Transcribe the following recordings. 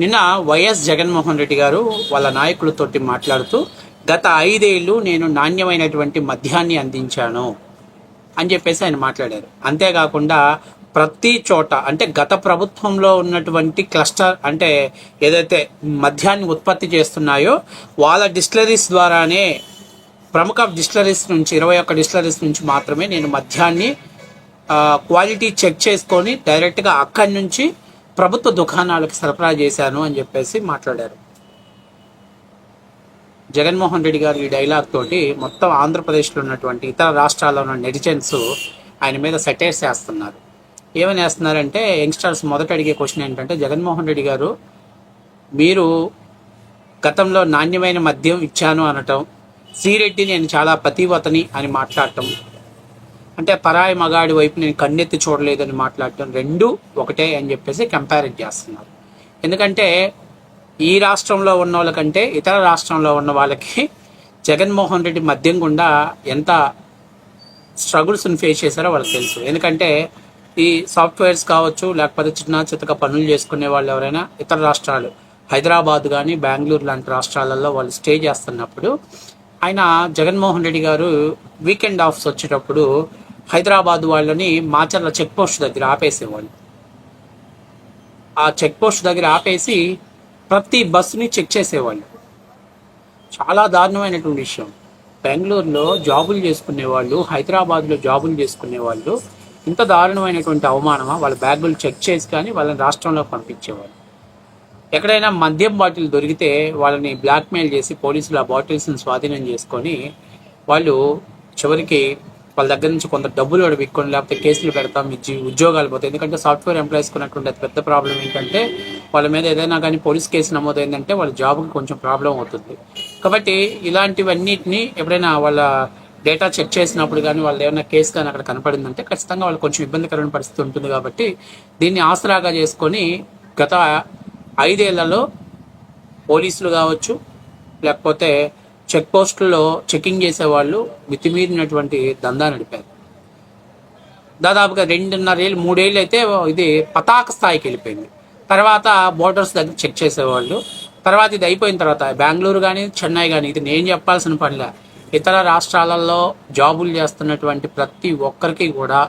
నిన్న వైఎస్ జగన్మోహన్ రెడ్డి గారు వాళ్ళ నాయకులతోటి మాట్లాడుతూ గత ఐదేళ్ళు నేను నాణ్యమైనటువంటి మద్యాన్ని అందించాను అని చెప్పేసి ఆయన మాట్లాడారు. అంతేకాకుండా ప్రతి చోట అంటే గత ప్రభుత్వంలో ఉన్నటువంటి క్లస్టర్ అంటే ఏదైతే మద్యాన్ని ఉత్పత్తి చేస్తున్నాయో వాళ్ళ డిస్టిలరీస్ ద్వారానే ప్రముఖ డిస్టిలరీస్ నుంచి ఇరవై ఒక్క డిస్టిలరీస్ నుంచి మాత్రమే నేను మద్యాన్ని క్వాలిటీ చెక్ చేసుకొని డైరెక్ట్గా అక్కడి నుంచి ప్రభుత్వ దుకాణాలకు సరఫరా చేశాను అని చెప్పేసి మాట్లాడారు. జగన్మోహన్ రెడ్డి గారు ఈ డైలాగ్ తోటి మొత్తం ఆంధ్రప్రదేశ్లో ఉన్నటువంటి ఇతర రాష్ట్రాల్లో ఉన్న నెటిజన్స్ ఆయన మీద సెటైర్స్ వేస్తున్నారు ఏమని వేస్తున్నారంటే యంగ్స్టర్స్ మొదట అడిగే క్వశ్చన్ ఏంటంటే జగన్మోహన్ రెడ్డి గారు మీరు గతంలో నాణ్యమైన మద్యం ఇచ్చాను అనటం శ్రీరెడ్డి నేను చాలా పతివతని అని మాట్లాడటం అంటే పరాయి మగాడి వైపు నేను కన్నెత్తి చూడలేదని మాట్లాడటం రెండు ఒకటే అని చెప్పేసి కంపారిజ్ చేస్తున్నారు. ఎందుకంటే ఈ రాష్ట్రంలో ఉన్న వాళ్ళకంటే ఇతర రాష్ట్రంలో ఉన్న వాళ్ళకి జగన్మోహన్ రెడ్డి మద్యం గుండా ఎంత స్ట్రగుల్స్ని ఫేస్ చేశారో వాళ్ళకి తెలుసు. ఎందుకంటే ఈ సాఫ్ట్వేర్స్ కావచ్చు లేకపోతే చిన్న చితక పనులు చేసుకునే వాళ్ళు ఎవరైనా ఇతర రాష్ట్రాలు హైదరాబాద్ కానీ బెంగళూరు లాంటి రాష్ట్రాలలో వాళ్ళు స్టే చేస్తున్నప్పుడు ఆయన జగన్మోహన్ రెడ్డి గారు వీకెండ్ ఆఫ్స్ వచ్చేటప్పుడు హైదరాబాద్ వాళ్ళని మాచర్ల చెక్ పోస్ట్ దగ్గర ఆపేసేవాళ్ళు. ఆ చెక్ పోస్ట్ దగ్గర ఆపేసి ప్రతి బస్సుని చెక్ చేసేవాళ్ళు. చాలా దారుణమైనటువంటి విషయం. బెంగళూరులో జాబులు చేసుకునే వాళ్ళు హైదరాబాద్లో జాబులు చేసుకునే వాళ్ళు ఇంత దారుణమైనటువంటి అవమానమా? వాళ్ళ బ్యాగులు చెక్ చేసి కానీ వాళ్ళని రాష్ట్రంలో పంపించేవాళ్ళు. ఎక్కడైనా మద్యం బాటిల్ దొరికితే వాళ్ళని బ్లాక్మెయిల్ చేసి పోలీసులు ఆ బాటిల్స్ని స్వాధీనం చేసుకొని వాళ్ళు చివరికి వాళ్ళ దగ్గర నుంచి కొంత డబ్బులు కూడా విక్కొని లేకపోతే కేసులు పెడతాం ఇచ్చి ఉద్యోగాలు పోతాయి. ఎందుకంటే సాఫ్ట్వేర్ ఎంప్లాయీస్ ఉన్నటువంటి పెద్ద ప్రాబ్లం ఏంటంటే వాళ్ళ మీద ఏదైనా కానీ పోలీస్ కేసు నమోదైందంటే వాళ్ళ జాబ్కి కొంచెం ప్రాబ్లం అవుతుంది. కాబట్టి ఇలాంటివన్నిటిని ఎప్పుడైనా వాళ్ళ డేటా చెక్ చేసినప్పుడు కానీ వాళ్ళు ఏమైనా కేసు కానీ అక్కడ కనపడిందంటే ఖచ్చితంగా వాళ్ళు కొంచెం ఇబ్బందికరమైన పరిస్థితి ఉంటుంది కాబట్టి దీన్ని ఆసరాగా చేసుకొని గత ఐదేళ్ళలో పోలీసులు కావచ్చు లేకపోతే చెక్ పోస్టుల్లో చెకింగ్ చేసేవాళ్ళు మితిమీరినటువంటి దందా నడిపారు. దాదాపుగా రెండున్నరేళ్ళు మూడేళ్ళు అయితే ఇది పతాక స్థాయికి వెళ్ళిపోయింది. తర్వాత బోర్డర్స్ దగ్గర చెక్ చేసేవాళ్ళు. తర్వాత ఇది అయిపోయిన తర్వాత బెంగళూరు కానీ చెన్నై కానీ ఇది నేను చెప్పాల్సిన పనిలే. ఇతర రాష్ట్రాలలో జాబులు చేస్తున్నటువంటి ప్రతి ఒక్కరికి కూడా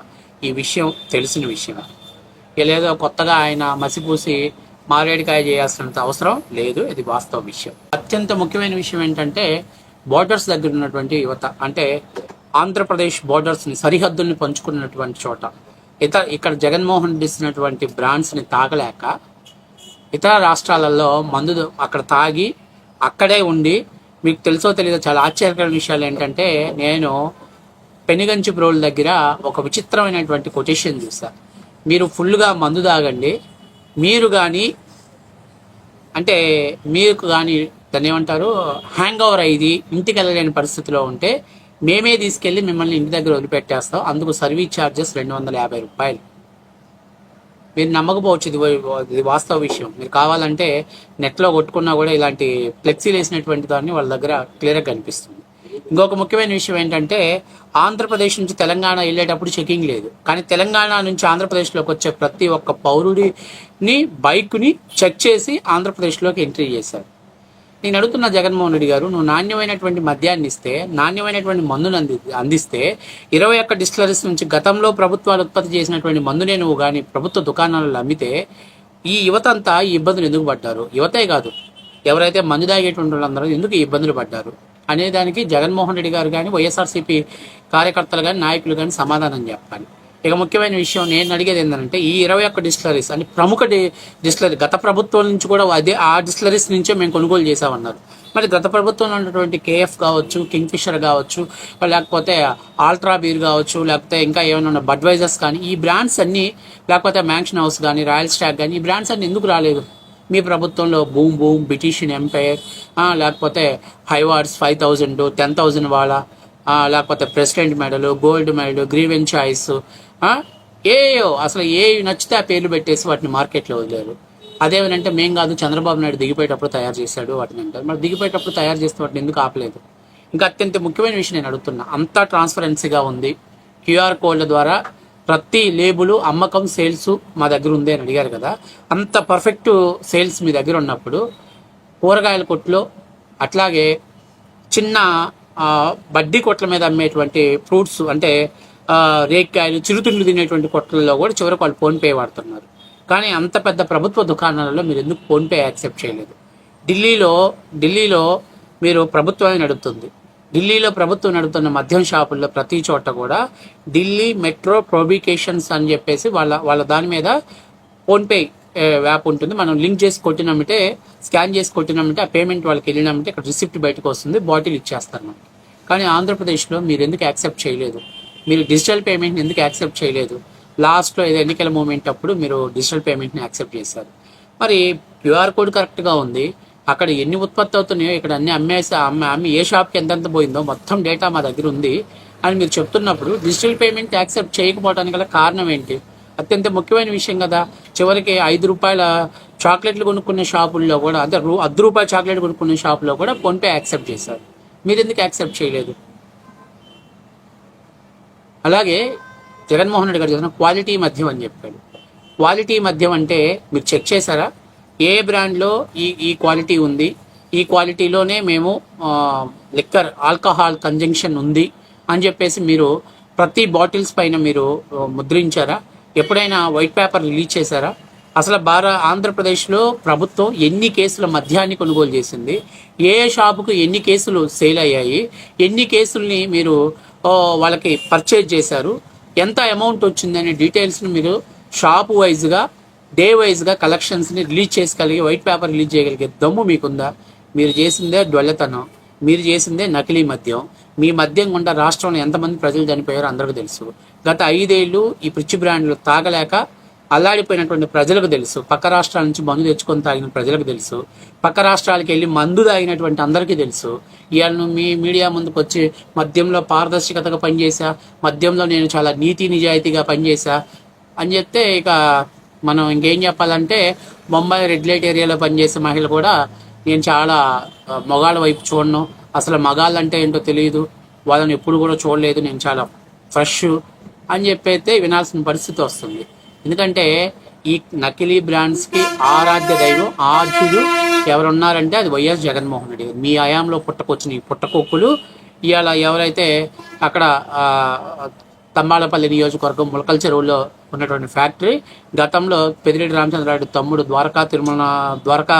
ఈ విషయం తెలిసిన విషయం లేదో కొత్తగా ఆయన మసిపూసి మారేడికాయ చేయాల్సినంత అవసరం లేదు. ఇది వాస్తవ విషయం. అత్యంత ముఖ్యమైన విషయం ఏంటంటే బోర్డర్స్ దగ్గర ఉన్నటువంటి యువత అంటే ఆంధ్రప్రదేశ్ బోర్డర్స్ని సరిహద్దుల్ని పంచుకున్నటువంటి చోట. ఇతర ఇక్కడ జగన్మోహన్ రెడ్డి ఇచ్చినటువంటి బ్రాండ్స్ని తాగలేక ఇతర రాష్ట్రాలలో మందు అక్కడ తాగి అక్కడే ఉండి మీకు తెలుసో తెలియదో చాలా ఆశ్చర్యకరమైన విషయాలు ఏంటంటే నేను పెనుగంచి బ్రోల్ దగ్గర ఒక విచిత్రమైనటువంటి కొటేషన్ చూసా మీరు ఫుల్గా మందు తాగండి మీరు కానీ అంటే మీకు కానీ దాన్ని ఏమంటారు హ్యాంగ్ ఓవర్ అయ్యి ఇంటికి వెళ్ళలేని పరిస్థితిలో ఉంటే మేమే తీసుకెళ్ళి మిమ్మల్ని ఇంటి దగ్గర వదిలిపెట్టేస్తాం. అందుకు సర్వీస్ ఛార్జెస్ రెండు వందల యాభై రూపాయలు. మీరు నమ్మకపోవచ్చు ఇది ఇది వాస్తవ విషయం. మీరు కావాలంటే నెట్లో కొట్టుకున్నా కూడా ఇలాంటి ఫ్లెక్సీలు వేసినటువంటి దాన్ని వాళ్ళ దగ్గర క్లియర్గా కనిపిస్తుంది. ఇంకొక ముఖ్యమైన విషయం ఏంటంటే ఆంధ్రప్రదేశ్ నుంచి తెలంగాణ వెళ్ళేటప్పుడు చెకింగ్ లేదు. కానీ తెలంగాణ నుంచి ఆంధ్రప్రదేశ్లోకి వచ్చే ప్రతి ఒక్క పౌరుడిని బైక్ని చెక్ చేసి ఆంధ్రప్రదేశ్లోకి ఎంట్రీ చేశారు. నేను అడుగుతున్న జగన్మోహన్ రెడ్డి గారు నువ్వు నాణ్యమైనటువంటి మద్యాన్ని ఇస్తే నాణ్యమైనటువంటి మందును అంది అందిస్తే ఇరవై ఒక్క డిస్టిలరీస్ నుంచి గతంలో ప్రభుత్వాలు ఉత్పత్తి చేసినటువంటి మందునే నువ్వు కానీ ప్రభుత్వ దుకాణాలలో అమ్మితే ఈ యువత అంతా ఈ ఇబ్బందులు ఎందుకు పడ్డారు? యువతే కాదు. ఎవరైతే మందు తాగేటువంటి వాళ్ళందరూ ఎందుకు ఈ ఇబ్బందులు పడ్డారు? అనే దానికి జగన్మోహన్ రెడ్డి గారు కానీ వైఎస్ఆర్సీపీ కార్యకర్తలు కానీ నాయకులు కానీ సమాధానం చెప్పాలి. ఇక ముఖ్యమైన విషయం నేను అడిగేది ఏంటంటే ఈ ఇరవై ఒక్క డిస్టిలరీస్ అంటే ప్రముఖ డి- డిస్టిలరీ గత ప్రభుత్వం నుంచి కూడా అదే ఆ డిస్టిలరీస్ నుంచే మేము కొనుగోలు చేసామన్నారు మరి గత ప్రభుత్వంలో ఉన్నటువంటి కేఎఫ్ కావచ్చు కింగ్ ఫిషర్ కావచ్చు లేకపోతే ఆల్ట్రా బీర్ కావచ్చు లేకపోతే ఇంకా ఏమైనా ఉన్న బడ్వైజర్స్ కానీ ఈ బ్రాండ్స్ అన్నీ లేకపోతే మ్యాంక్షన్ హౌస్ కానీ రాయల్ స్టాక్ కానీ ఈ బ్రాండ్స్ అన్నీ ఎందుకు రాలేదు? మీ ప్రభుత్వంలో బూమ్ బూమ్ బ్రిటిషియన్ ఎంపైర్ లేకపోతే Haywards five thousand ten thousand వాళ్ళ లేకపోతే ప్రెసిడెంట్ మెడల్ గోల్డ్ మెడల్ గ్రీవెన్ చాయిస్ ఏయో అసలు ఏ నచ్చితే ఆ పేర్లు పెట్టేసి వాటిని మార్కెట్లో వదిలేరు. అదేమనంటే మేం కాదు చంద్రబాబు నాయుడు దిగిపోయేటప్పుడు తయారు చేశాడు వాటిని అంటారు. మరి దిగిపోయేటప్పుడు తయారు చేస్తే వాటిని ఎందుకు ఆపలేదు? ఇంకా అత్యంత ముఖ్యమైన విషయం నేను అడుగుతున్నా. అంతా ట్రాన్స్పరెన్సీగా ఉంది. క్యూఆర్ కోడ్ల ద్వారా ప్రతి లేబుల్ అమ్మకం సేల్స్ మా దగ్గర ఉంది అని అడిగారు కదా. అంత పర్ఫెక్ట్ సేల్స్ మీ దగ్గర ఉన్నప్పుడు కూరగాయల కొట్లో అట్లాగే చిన్న బడ్డీ కొట్ల మీద అమ్మేటువంటి ఫ్రూట్స్ అంటే రేక్కాయలు చిరుతిండ్లు తినేటువంటి కొట్లలో కూడా చివరికి వాళ్ళు ఫోన్పే వాడుతున్నారు. కానీ అంత పెద్ద ప్రభుత్వ దుకాణాలలో మీరు ఎందుకు ఫోన్పే యాక్సెప్ట్ చేయలేదు? ఢిల్లీలో ఢిల్లీలో మీరు ప్రభుత్వమే నడుపుతుంది. ఢిల్లీలో ప్రభుత్వం నడుపుతున్న మద్యం షాపుల్లో ప్రతి చోట కూడా ఢిల్లీ మెట్రో ప్రొబికేషన్స్ అని చెప్పేసి వాళ్ళ వాళ్ళ దాని మీద ఫోన్పే యాప్ ఉంటుంది. మనం లింక్ చేసి కొట్టినామంటే స్కాన్ చేసి కొట్టినామంటే ఆ పేమెంట్ వాళ్ళకి వెళ్ళినామంటే ఇక్కడ రిసిప్ట్ బయటకు వస్తుంది. బాటిల్ ఇచ్చేస్తారు మనకి కానీ ఆంధ్రప్రదేశ్లో మీరు ఎందుకు యాక్సెప్ట్ చేయలేదు? మీరు డిజిటల్ పేమెంట్ని ఎందుకు యాక్సెప్ట్ చేయలేదు? లాస్ట్లో ఏదో ఎన్నికల మూమెంట్ అప్పుడు మీరు డిజిటల్ పేమెంట్ని యాక్సెప్ట్ చేశారు. మరి క్యూఆర్ కోడ్ కరెక్ట్గా ఉంది. అక్కడ ఎన్ని ఉత్పత్తి అవుతున్నాయో ఇక్కడ అన్ని అమ్మేసి అమ్మ అమ్మి ఏ షాప్కి ఎంతెంత పోయిందో మొత్తం డేటా మా దగ్గర ఉంది అని మీరు చెప్తున్నప్పుడు డిజిటల్ పేమెంట్ యాక్సెప్ట్ చేయకపోవడానికి గల కారణం ఏంటి? అత్యంత ముఖ్యమైన విషయం కదా. చివరికి ఐదు రూపాయల చాక్లెట్లు కొనుక్కునే షాపుల్లో కూడా అంటే రూ అర్ధ రూపాయల చాక్లెట్ కొనుక్కునే షాపులో కూడా ఫోన్పే యాక్సెప్ట్ చేశారు. మీరు ఎందుకు యాక్సెప్ట్ చేయలేదు? అలాగే జగన్మోహన్ రెడ్డి గారు చెప్తున్న క్వాలిటీ మద్యం అని చెప్పాడు. క్వాలిటీ మద్యం అంటే మీరు చెక్ చేశారా? ఏ బ్రాండ్లో ఈ ఈ క్వాలిటీ ఉంది? ఈ క్వాలిటీలోనే మేము లిక్కర్ ఆల్కహాల్ కంజంక్షన్ ఉంది అని చెప్పేసి మీరు ప్రతి బాటిల్స్ పైన మీరు ముద్రించారా? ఎప్పుడైనా వైట్ పేపర్ రిలీజ్ చేశారా? అసలు భారత ఆంధ్రప్రదేశ్లో ప్రభుత్వం ఎన్ని కేసుల మద్యాన్ని కొనుగోలు చేసింది? ఏ షాపుకు ఎన్ని కేసులు సేల్ అయ్యాయి? ఎన్ని కేసుల్ని మీరు వాళ్ళకి పర్చేజ్ చేశారు? ఎంత అమౌంట్ వచ్చిందనే డీటెయిల్స్ని మీరు షాప్ వైజ్గా డే వైజ్గా కలెక్షన్స్ని రిలీజ్ చేసుకోగలిగి వైట్ పేపర్ రిలీజ్ చేయగలిగే దమ్ము మీకుందా? మీరు చేసిందే డొల్లతనం మీరు చేసిందే నకిలీ మద్యం. మీ మద్యం గుండా రాష్ట్రంలో ఎంతమంది ప్రజలు చనిపోయారో అందరికీ తెలుసు. గత ఐదేళ్ళు ఈ పిచ్చి బ్రాండ్లు తాగలేక అల్లాడిపోయినటువంటి ప్రజలకు తెలుసు. పక్క రాష్ట్రాల నుంచి మందు తెచ్చుకొని తాగిన ప్రజలకు తెలుసు. పక్క రాష్ట్రాలకు వెళ్ళి మందు తాగినటువంటి అందరికీ తెలుసు. ఇవాళ మీ మీడియా ముందుకు వచ్చి మద్యంలో పారదర్శకతగా పనిచేశా మద్యంలో నేను చాలా నీతి నిజాయితీగా పనిచేశా అని చెప్తే ఇక మనం ఇంకేం చెప్పాలంటే బొంబాయి రెడ్ లైట్ ఏరియాలో పనిచేసే మహిళ కూడా నేను చాలా మగాళ్ళ వైపు చూడను. అసలు మగాళ్ళు అంటే ఏంటో తెలియదు వాళ్ళని ఎప్పుడు కూడా చూడలేదు. నేను చాలా ఫ్రెష్ అని చెప్పైతే వినాల్సిన పరిస్థితి వస్తుంది. ఎందుకంటే ఈ నకిలీ బ్రాండ్స్కి ఆరాధ్య దైవం ఆర్జుడు ఎవరున్నారంటే అది వైఎస్ జగన్మోహన్ రెడ్డి గారు. మీ హయాంలో పుట్టకొచ్చిన ఈ పుట్టకొక్కులు ఇవాళ ఎవరైతే అక్కడ తమ్మాలపల్లి తంబాలపల్లి నియోజకవర్గం ములకల్ చెరువులో ఉన్నటువంటి ఫ్యాక్టరీ. గతంలో పెదిరెడ్డి రామచంద్రారెడ్డి తమ్ముడు ద్వారకా తిరుమల ద్వారకా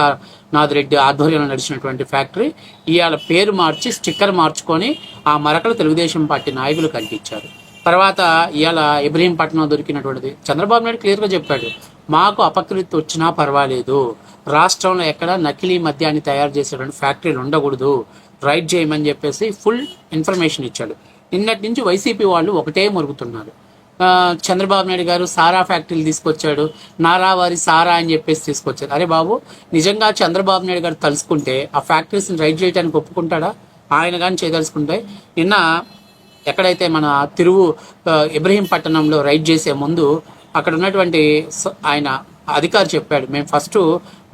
నాథ్ రెడ్డి ఆధ్వర్యంలో నడిచినటువంటి ఫ్యాక్టరీ. ఇవాళ పేరు మార్చి స్టిక్కర్ మార్చుకొని ఆ మరకలు తెలుగుదేశం పార్టీ నాయకులు కల్పించారు తర్వాత ఇవాళ ఇబ్రహీంపట్నం దొరికినటువంటిది. చంద్రబాబు నాయుడు క్లియర్గా చెప్పాడు మాకు అపకృతి వచ్చినా పర్వాలేదు. రాష్ట్రంలో ఎక్కడ నకిలీ మద్యాన్ని తయారు చేసేటువంటి ఫ్యాక్టరీలు ఉండకూడదు. రైట్ చేయమని చెప్పేసి ఫుల్ ఇన్ఫర్మేషన్ ఇచ్చాడు. నిన్నటి నుంచి వైసీపీ వాళ్ళు ఒకటే మురుగుతున్నారు. చంద్రబాబు నాయుడు గారు సారా ఫ్యాక్టరీలు తీసుకొచ్చాడు నారావారి సారా అని చెప్పేసి తీసుకొచ్చారు. అరే బాబు నిజంగా చంద్రబాబు నాయుడు గారు తలుసుకుంటే ఆ ఫ్యాక్టరీస్ని రైట్ చేయడానికి ఒప్పుకుంటాడా? ఆయన కానీ చేయదలుచుకుంటే. నిన్న ఎక్కడైతే మన తిరువు ఆ, ఇబ్రహీంపట్నంలో రైడ్ చేసే ముందు అక్కడ ఉన్నటువంటి స- ఆయన అధికారి చెప్పాడు. మేము ఫస్ట్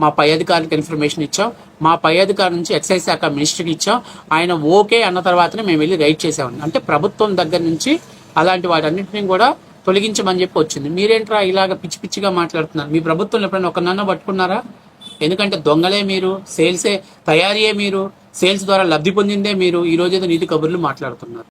మా పై అధికారికి ఇన్ఫర్మేషన్ ఇచ్చాం. మా పై అధికారి నుంచి ఎక్సైజ్ శాఖ మినిస్టర్కి ఇచ్చాం. ఆయన ఓకే అన్న తర్వాతనే మేము వెళ్ళి రైడ్ చేసామని అంటే ప్రభుత్వం దగ్గర నుంచి అలాంటి వాటన్నింటినీ కూడా తొలగించమని చెప్పి వచ్చింది. మీరేంట్రా ఇలాగ పిచ్చి పిచ్చిగా మాట్లాడుతున్నారు? మీ ప్రభుత్వం ఎప్పుడైనా ఒకనన్నా పట్టుకున్నారా? ఎందుకంటే దొంగలే మీరు సేల్సే తయారీయే మీరు సేల్స్ ద్వారా లబ్ధి పొందిందే మీరు. ఈరోజు ఏదో నీతి కబుర్లు మాట్లాడుతున్నారు.